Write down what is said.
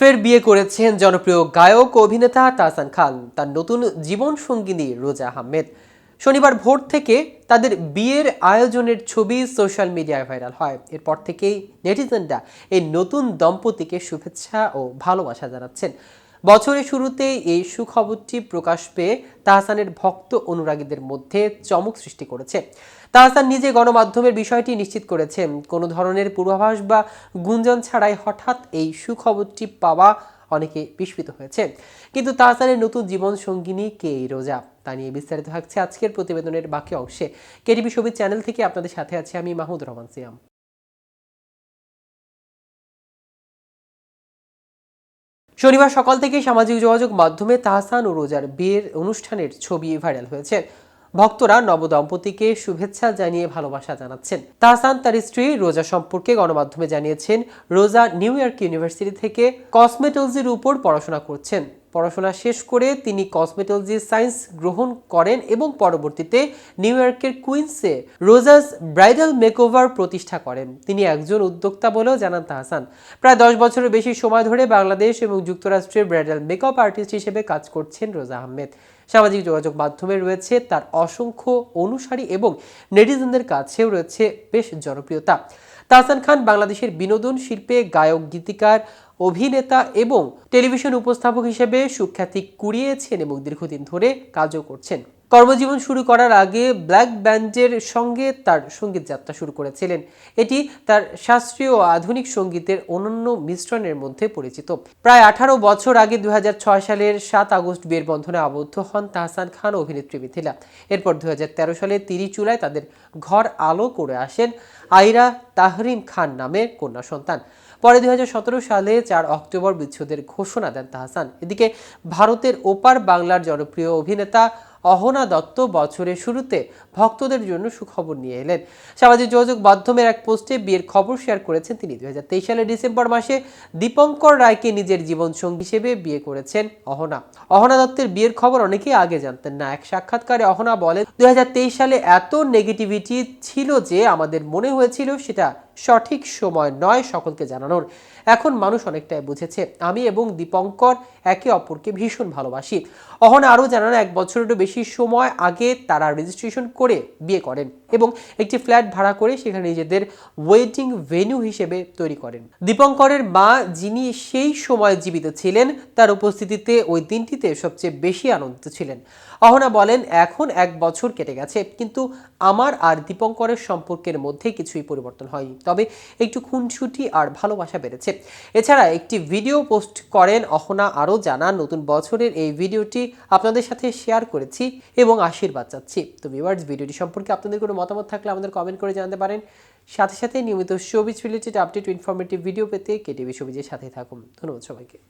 ফের বিয়ে করেছেন জনপ্রিয় গায়ক অভিনেতা তাহসান খান, তার নতুন জীবন সঙ্গিনী রোজা আহমেদ। শনিবার ভোর থেকে তাদের বিয়ের আয়োজনের ছবি সোশ্যাল মিডিয়ায় ভাইরাল হয়। এরপর থেকেই নেটিজেনরা এই নতুন দম্পতিকে শুভেচ্ছা ও ভালোবাসা জানাচ্ছেন। বছরের শুরুতেই এই সুখবরটি প্রকাশ পেয়ে তাহসানের ভক্ত অনুরাগীদের মধ্যে চমক সৃষ্টি করেছে। তাহসান নিজে গণমাধ্যমের বিষয়টি নিশ্চিত করেছেন। কোনো ধরনের পূর্বাভাস বা গুঞ্জন ছাড়াই হঠাৎ এই সুখবরটি পাওয়া অনেকে বিস্মিত হয়েছে। কিন্তু তাহসানের নতুন জীবন সঙ্গিনী কে রোজা? তা নিয়ে বিস্তারিত থাকছে আজকের প্রতিবেদনের বাকি অংশে। কেটিভি ছবির চ্যানেল থেকে আপনাদের সাথে আছি আমি মাহমুদ রহমান সিয়াম। শনিবার সকাল থেকে সামাজিক যোগাযোগ মাধ্যমে তাহসান ও রোজার বিয়ের অনুষ্ঠানের ছবি ভাইরাল হয়েছে। ভক্তরা নবদম্পতিকে শুভেচ্ছা জানিয়ে ভালোবাসা জানাচ্ছেন। তাহসান তার স্ত্রী রোজা সম্পর্কে গণমাধ্যমে জানিয়েছেন, রোজা নিউ ইয়র্ক ইউনিভার্সিটি থেকে কসমেটোলজির উপর পড়াশোনা করছেন। পড়াশোনা শেষ করে তিনি কসমেটোলজি সায়েন্স গ্রহণ করেন এবং পরবর্তীতে নিউ ইয়র্কের কুইন্সে রোজাস ব্রাইডাল মেকওভার প্রতিষ্ঠা করেন। তিনি একজন উদ্যোক্তা বলেও জানান তাহসান। প্রায় দশ বছরের বেশি সময় ধরে বাংলাদেশ এবং যুক্তরাষ্ট্রের ব্রাইডাল মেকআপ আর্টিস্ট হিসেবে কাজ করছেন রোজা আহমেদ। সামাজিক যোগাযোগ মাধ্যমে রয়েছে, তার অসংখ্য অনুসারী এবং নেটিজেনদের কাছেও রয়েছে বেশ জনপ্রিয়তা। তাহসান খান বাংলাদেশের বিনোদন শিল্পে গায়ক, গীতিকার, অভিনেতা এবং টেলিভিশন উপস্থাপক হিসেবে সুখ্যাতি কুড়িয়েছেন এবং দীর্ঘদিন ধরে কাজও করছেন। কর্মজীবন শুরু করার আগে ব্ল্যাক ব্যান্ডের সঙ্গে তার সংগীত যাত্রা শুরু করেছিলেন। এটি তার শাস্ত্রীয় আধুনিক সঙ্গীতের অনন্য মিশ্রণের মধ্যে পরিচিত। প্রায় আঠারো বছর আগে দু সালের সাত আগস্ট বিয়ের বন্ধনে আবদ্ধ হন তাহসান খান অভিনেত্রী মিথিলা। এরপর দু সালের তিরিশ জুলাই তাদের ঘর আলো করে আসেন আইরা তাহরিম খান নামের কন্যা সন্তান। পরে দুই হাজার সতেরো সালে চার অক্টোবর বিচ্ছেদের ঘোষণা দেন তাহসান। এদিকে ভারতের ওপার বাংলার জনপ্রিয় অভিনেতা অহনা দত্ত বছরের শুরুতে ভক্তদের জন্য সুখবর নিয়ে এলেন। সামাজিক যোগাযোগ মাধ্যমের এক পোস্টে বিয়ের খবর শেয়ার করেছেন তিনি। দুই হাজার তেইশ সালের ডিসেম্বর মাসে দীপঙ্কর রায়কে নিজের জীবনসঙ্গী হিসেবে বিয়ে করেছেন অহনা। অহনা দত্তের বিয়ের খবর অনেকেই আগে জানতেন না। এক সাক্ষাৎকারে অহনা বলেন, দুই হাজার তেইশ সালে এত নেগেটিভিটি ছিল যে আমাদের মনে হয়েছিল সেটা সঠিক সময় নয় সকলকে জানানোর। এখন মানুষ অনেকটাই বুঝেছে, আমি এবং দীপঙ্কর একে অপরকে ভীষণ ভালোবাসি। অহনা আরও জানান, এক বছরেরও বেশি সময় আগে তারা রেজিস্ট্রেশন করে বিয়ে করেন এবং একটি ফ্ল্যাট ভাড়া করে সেখানে নিজেদের ওয়েডিং ভেন্যু হিসেবে তৈরি করেন। দীপঙ্করের মা, যিনি সেই সময় জীবিত ছিলেন, তার উপস্থিতিতে ওই দিনটিতে সবচেয়ে বেশি আনন্দিত ছিলেন। অহনা বলেন, এখন এক বছর কেটে গেছে, কিন্তু আমার আর দীপঙ্করের সম্পর্কের মধ্যে কিছুই পরিবর্তন হয়নি। তবে একটু খুনসুটি আর ভালোবাসা বেড়েছে। এছাড়া একটি ভিডিও পোস্ট করেন অহনা আরও জানান, নতুন বছরের এই ভিডিওটি আপনাদের সাথে শেয়ার করেছি এবং আশীর্বাদ চাচ্ছি। তো ভিউয়ার্স ভিডিওটি সম্পর্কে আপনাদের কোনো মতামত থাকলে আমাদের কমেন্ট করে জানাতে পারেন। সাথে সাথে নিয়মিত showbiz related update informative video পেতে কেটিভি শোবিজের সাথে থাকুন। ধন্যবাদ সবাইকে।